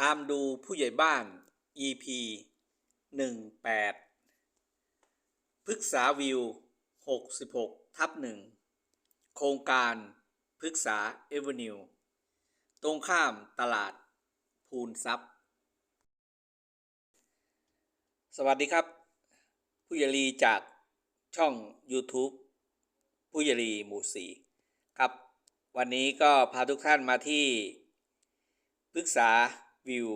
ตามดูผู้ใหญ่บ้าน EP 18พฤกษาวิว 66 ทับหนึ่งโครงการพฤกษาเอเวนิว ตรงข้ามตลาดภูนทรัพย์สวัสดีครับ ผู้ใหญ่ลีจากช่อง YouTube ผู้ใหญ่ลีหมู่สีครับ วันนี้ก็พาทุกท่านมาที่พฤกษา วิว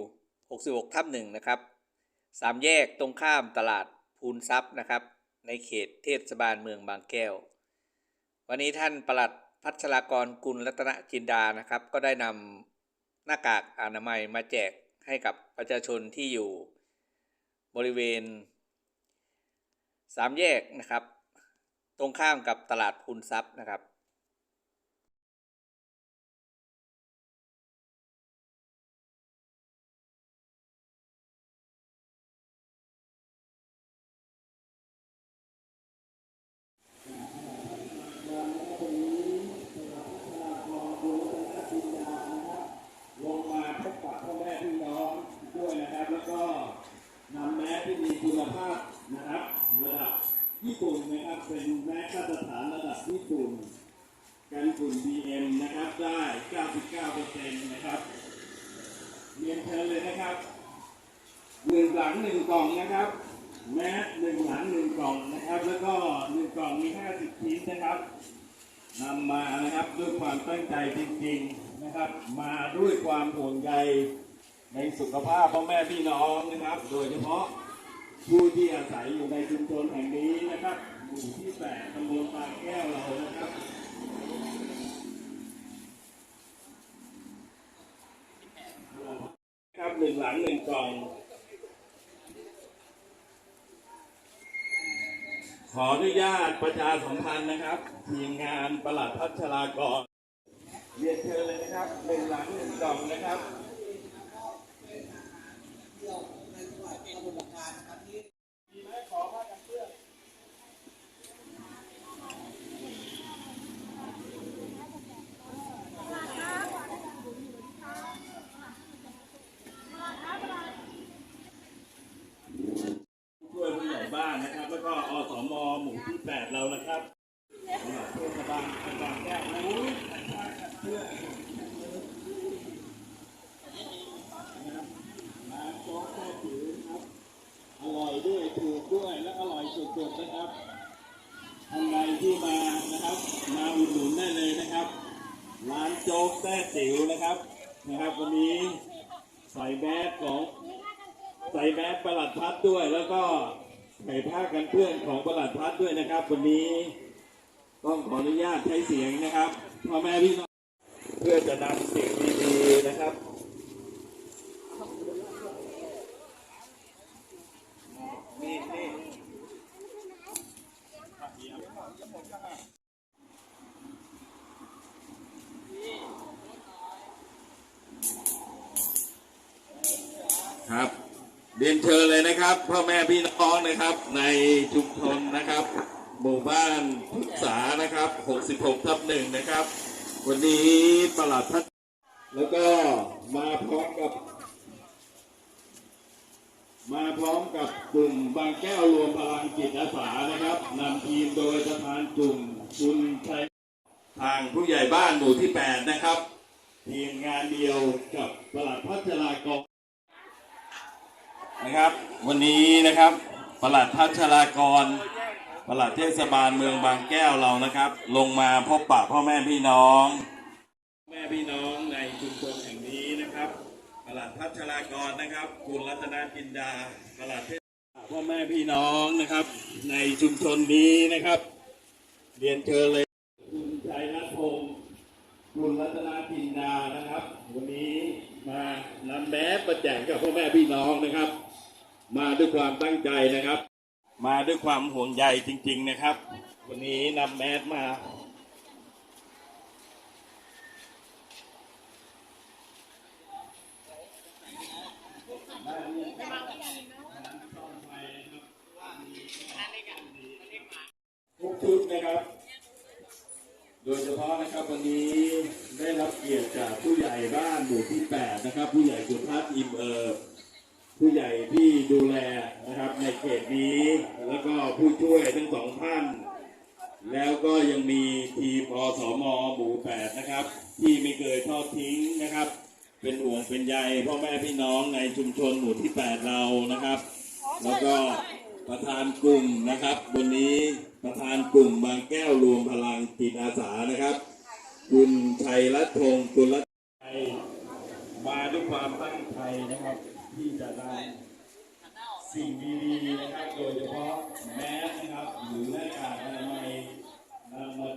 66 ทับหนึ่งนะครับสามแยกตรงข้ามตลาดภูนทรัพย์นะครับ ในเขตเทศบาลเมืองบางแก้ว วันนี้ท่านปลัดพัชรากรกุลรัตนจินดานะครับ ก็ได้นำหน้ากากอนามัยมาแจกให้กับประชาชนที่อยู่บริเวณสามแยกนะครับ ตรงข้ามกับตลาดภูนทรัพย์นะครับ ลงมาพบปะพ่อแม่พี่น้องด้วยนะครับ แล้วก็นำแมสที่มีคุณภาพนะครับระดับญี่ปุ่นนะครับเป็นแมสมาตรฐานระดับญี่ปุ่น กันฝุ่น BM นะครับได้ 99%นะครับเรียนเชิญเลยนะครับหนึ่งหลังหนึ่งกล่องนะครับ แมสหนึ่งหลังหนึ่งกล่องนะครับ แล้วก็หนึ่งกล่องมี 50ชิ้นนะครับนำมานะครับด้วยความตั้งใจจริงๆนะครับ มาด้วยความห่วงใยในสุขภาพพ่อแม่พี่น้องนะครับ โดยเฉพาะผู้ที่อาศัยอยู่ในชุมชนแห่งนี้นะครับหมู่ที่แปดตำบลปางแก้วเรานะครับครับหนึ่ งหลังหนึ่งกล่อง ขออนุญาตประชาสัมพันธ์นะครับ ทีมงานประหลัดพัชรากรเรียนเชิญเลยนะครับหนึ่งหลังหนึ่งกล่องนะครับ 18 เรานะครับโรงพยาบาลโรงพยาบาลแก้วนะเพื่อน้ำซอสแค่ผิครับ อร่อยด้วยถูกด้วยและอร่อยสุดๆนะครับท่านใดที่มานะครับ มาอุดหนุนได้เลยนะครับ ร้านโจ๊กแท้ติ๋วนะครับนะครับ วันนี้ใส่แมสของใส่แมสประหลัดพัดด้วยแล้วก็ ใส่ผ้ากันเพื่อนของประหลัดพัดด้วยนะครับ วันนี้ต้องขออนุญาตใช้เสียงนะครับพ่อแม่พี่น้องเพื่อจะนำสิ่งดีๆนะครับนี่นี่ครับ เรียนเชิญเลยนะครับพ่อแม่พี่น้องนะครับ ในชุมชนนะครับ หมู่บ้านพฤกษานะครับ 66ทับหนึ่งนะครับ วันนี้ประหลัดพัฒแล้วก็มาพร้อมกับ มาพร้อมกับกลุ่มบางแก้วรวมพลังจิตอาสานะครับนำทีมโดยประธานกลุ่มคุณชัยทางผู้ใหญ่บ้านหมู่ที่ 8 นะครับ ทีมงานเดียวกับประหลัดพัชรากร นะครับ วันนี้นะครับประหลัดพัชรากรประหลัดเทศบาลเมืองบางแก้วเรานะครับ ลงมาพบปะพ่อแม่พี่น้อง แม่พี่น้องในชุมชนแห่งนี้นะครับประหลัดพัชรากรนะครับ คุณรัตนาจินดาประหลัดเทศพ่อแม่พี่น้องนะครับ ในชุมชนนี้นะครับ เรียนเชิญเลยคุณชัยรัตพงศ์คุณรัตนาจินดานะครับ วันนี้มานำแมสมาแจกกับพ่อแม่พี่น้องนะครับ มาด้วยความตั้งใจนะครับ มาด้วยความห่วงใยจริง ๆนะครับ วันนี้นำแมสมาทุกชุดนะครับ โดยเฉพาะนะครับวันนี้ได้รับเกียรติจากผู้ใหญ่บ้านหมู่ที่ 8 นะครับ ผู้ใหญ่สุทัศน์อิมเอิบ ผู้ใหญ่ที่ดูแลนะครับในเขตนี้ แล้วก็ผู้ช่วยทั้งสองท่าน แล้วก็ยังมีทีมอสมหมู่8นะครับ ที่ไม่เคยทอดทิ้งนะครับ เป็นห่วงเป็นใยพ่อแม่พี่น้องในชุมชนหมู่ที่ 8 เรานะครับ แล้วก็ประธานกลุ่มนะครับ วันนี้ประธานกลุ่มบางแก้วรวมพลังจิตอาสานะครับ คุณชัยรัตน์พงศ์กุลรัตน์ชัยมาด้วยความตั้งใจนะครับ ที่จะนำสิ่งดีๆนะครับ โดยเฉพาะแมสนะครับ หรือหน้ากากอนามัยนำมา